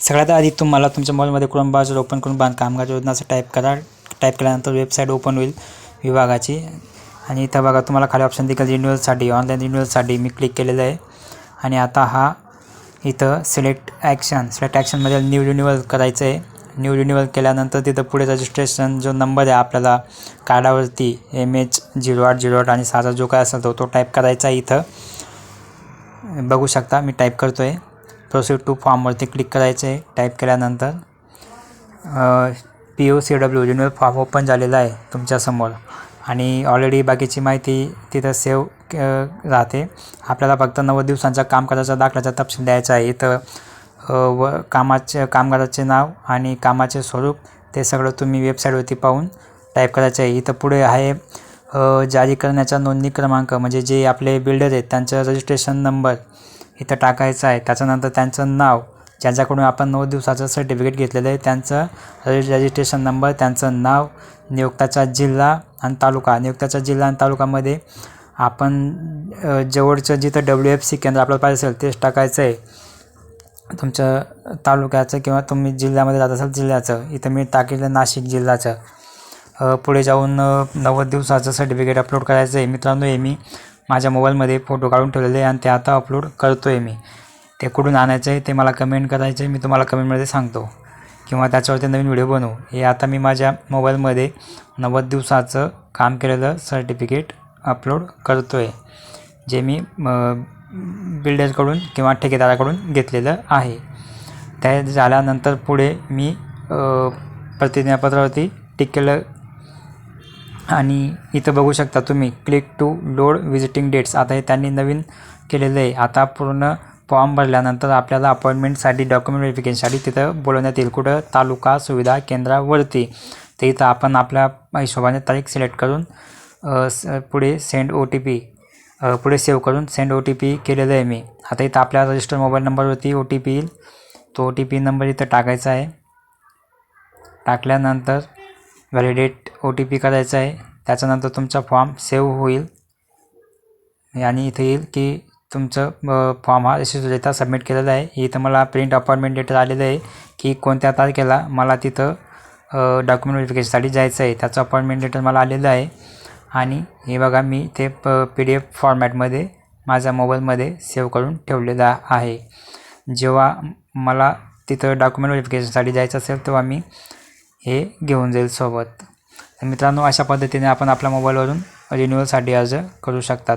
सगळ्यात आधी तुम्हाला तुमच्या मोबाईलमध्ये क्रोम ब्राउझर ओपन करून बांध कामगार योजना असं टाईप करा. टाईप केल्यानंतर वेबसाईट ओपन होईल विभागाची. आणि इथं बघा तुम्हाला खाली ऑप्शन देखील रिन्युअलसाठी ऑनलाईन रिन्युअलसाठी मी क्लिक केलेलं आहे. आणि आता हा इथं सिलेक्ट ॲक्शन सिलेक्ट ॲक्शनमध्ये न्यू रिन्युअल करायचं आहे. न्यू रिन्युअल केल्यानंतर तिथं पुढे रजिस्ट्रेशन जो नंबर आहे आपल्याला कार्डावरती एम एच झिरो आठ झिरो आठ आणि साधा जो काय असेल तो तो टाईप करायचा आहे इथं. बघू शकता मी टाईप करतो आहे प्रोसीड टू फॉर्मवरती क्लिक करायचं आहे टाईप केल्यानंतर P O C W renewal form open झालेला आहे तुमच्यासमोर. आणि ऑलरेडी बाकीची माहिती तिथं सेव राहते. आपल्याला फक्त नव्वद दिवसांचा काम करायचा दाखल्याचा तपशील द्यायचा आहे. इथं व कामाचे कामगाराचे नाव आणि कामाचे स्वरूप ते सगळं तुम्ही वेबसाईटवरती पाहून टाईप करायचं आहे. इथं पुढे आहे जारी करण्याचा नोंदणी क्रमांक. म्हणजे जे आपले बिल्डर आहेत त्यांचं रजिस्ट्रेशन नंबर इथं टाकायचं आहे. त्याच्यानंतर त्यांचं नाव ज्यांच्याकडून आपण नऊ दिवसाचं सर्टिफिकेट घेतलेलं आहे त्यांचं रजिस्ट्रेशन नंबर त्यांचं नाव नियुक्ताचा जिल्हा आणि तालुका. नियुक्ताचा जिल्हा आणि तालुकामध्ये आपण जवळचं जिथं डब्ल्यू एफ सी केंद्र आपल्याला पाहिजे असेल तेच टाकायचं आहे. तुमच्या तालुक्याचं किंवा तुम्ही जिल्ह्यामध्ये जात असाल जिल्ह्याचं. इथं मी टाकलेलं नाशिक जिल्ह्याचं. पुढे जाऊन नव्वद दिवसाचं सर्टिफिकेट अपलोड करायचं आहे. मित्रांनो हे मी माझ्या मोबाईलमध्ये फोटो काढून ठेवलेले आहे आणि ते आता अपलोड करतो आहे मी. ते कुठून आणायचं आहे ते मला कमेंट करायचं आहे मी तुम्हाला कमेंटमध्ये सांगतो. किंवा त्याच्यावरती नवीन व्हिडिओ बनवू. हे आता मी माझ्या मोबाईलमध्ये नव्वद दिवसाचं काम केलेलं सर्टिफिकेट अपलोड करतो आहे जे मी बिल्डरकडून किंवा ठेकेदाराकडून घेतलेलं आहे. त्या झाल्यानंतर पुढे मी प्रतिज्ञापत्रावरती टिक केलं आणि इथं बघू शकता तुम्ही click to load visiting dates आता हे त्यांनी नवीन केलेलं आहे. आता पूर्ण फॉर्म भरल्यानंतर आपल्याला अपॉइंटमेंटसाठी डॉक्युमेंट व्हेरिफिकेशनसाठी तिथं बोलवण्यात येईल. कुठं? तालुका सुविधा केंद्रावरती. ते इथं आपण आपल्या हिशोबाने तारीख सिलेक्ट करून पुढे सेंड ओ टी पी पुढे सेव्ह करून सेंड ओ टी पी केलेलं आहे मी. आता इथं आपल्या रजिस्टर मोबाईल नंबरवरती ओ टी पी येईल. तो ओ टी पी नंबर इथं टाकायचा आहे. टाकल्यानंतर व्हॅलिडेट ओ टी पी करायचा आहे. त्याच्यानंतर तुमचा फॉर्म सेव्ह होईल. आणि इथे येईल की तुमचं फॉर्म हा यशस्वीरित्या सबमिट केलेला आहे. इथं मला प्रिंट अपॉइंटमेंट लेटर आलेलं आहे की कोणत्या तारखेला मला तिथं डॉक्युमेंट व्हेरिफिकेशनसाठी जायचं आहे. त्याचं अपॉइंटमेंट लेटर मला आलेलं आहे. आणि हे बघा मी ते प पी डी एफ फॉर्मॅटमध्ये माझ्या मोबाईलमध्ये सेव्ह करून ठेवलेला आहे. जेव्हा मला तिथं डॉक्युमेंट व्हेरिफिकेशनसाठी जायचं असेल तेव्हा मी हे घेऊन जाईल सोबत. मित्रांनो अशा पद्धतीने आपण आपल्या मोबाईलवरून रिन्युअलसाठी अर्ज करू शकतात.